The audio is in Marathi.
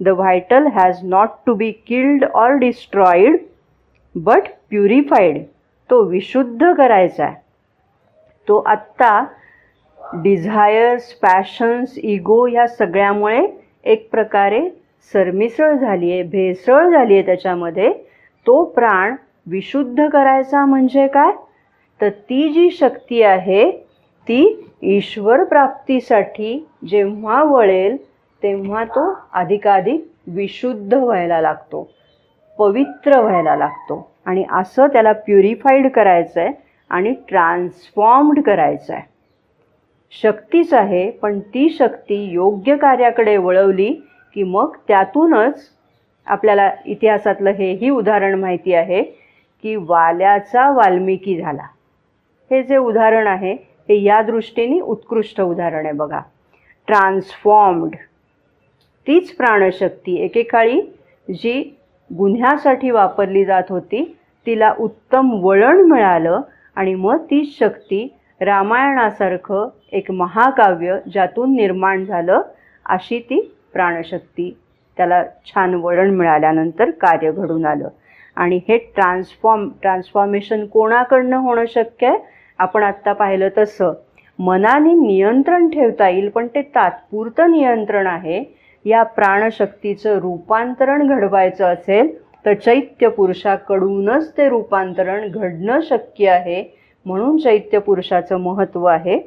The vital has not to be killed or destroyed but purified तो विशुद्ध करायचा आहे. तो आत्ता डिझायर्स पॅशन्स इगो ह्या सगळ्यामुळे एक प्रकारे सरमिसळ झाली आहे भेसळ झाली आहे त्याच्यामध्ये. तो प्राण विशुद्ध करायचा म्हणजे काय? तर ती जी शक्ती आहे ती ईश्वर प्राप्तीसाठी जेव्हा वळेल तेव्हा तो अधिकाधिक विशुद्ध व्हायला लागतो पवित्र व्हायला लागतो. आणि असं त्याला प्युरिफाईड करायचं आहे आणि ट्रान्सफॉर्म्ड करायचं आहे शक्तीच आहे पण ती शक्ती योग्य कार्याकडे वळवली की मग त्यातूनच आपल्याला इतिहासातलं हेही उदाहरण माहिती आहे की वाल्याचा वाल्मिकी झाला. हे जे उदाहरण आहे हे या दृष्टीने उत्कृष्ट उदाहरण आहे बघा. ट्रान्सफॉर्म्ड तीच प्राणशक्ती एकेकाळी जी गुन्ह्यासाठी वापरली जात होती तिला उत्तम वळण मिळालं आणि मग तीच शक्ती रामायणासारखं एक महाकाव्य ज्यातून निर्माण झालं अशी ती प्राणशक्ती. त्याला छान वळण मिळाल्यानंतर कार्य घडून आलं. आणि हे ट्रान्सफॉर्म ट्रान्सफॉर्मेशन कोणाकडनं होणं शक्य आहे? आपण आत्ता पाहिलं तसं. मनाने नियंत्रण ठेवता येईल पण ते तात्पुरतं नियंत्रण आहे या प्राणशक्तीचं रूपांतरण घडवायचं असेल तर चैत्य पुरुषाकडूनच ते रूपांतरण घडणं शक्य आहे. म्हणून चैत्य पुरुषाचं महत्त्व आहे.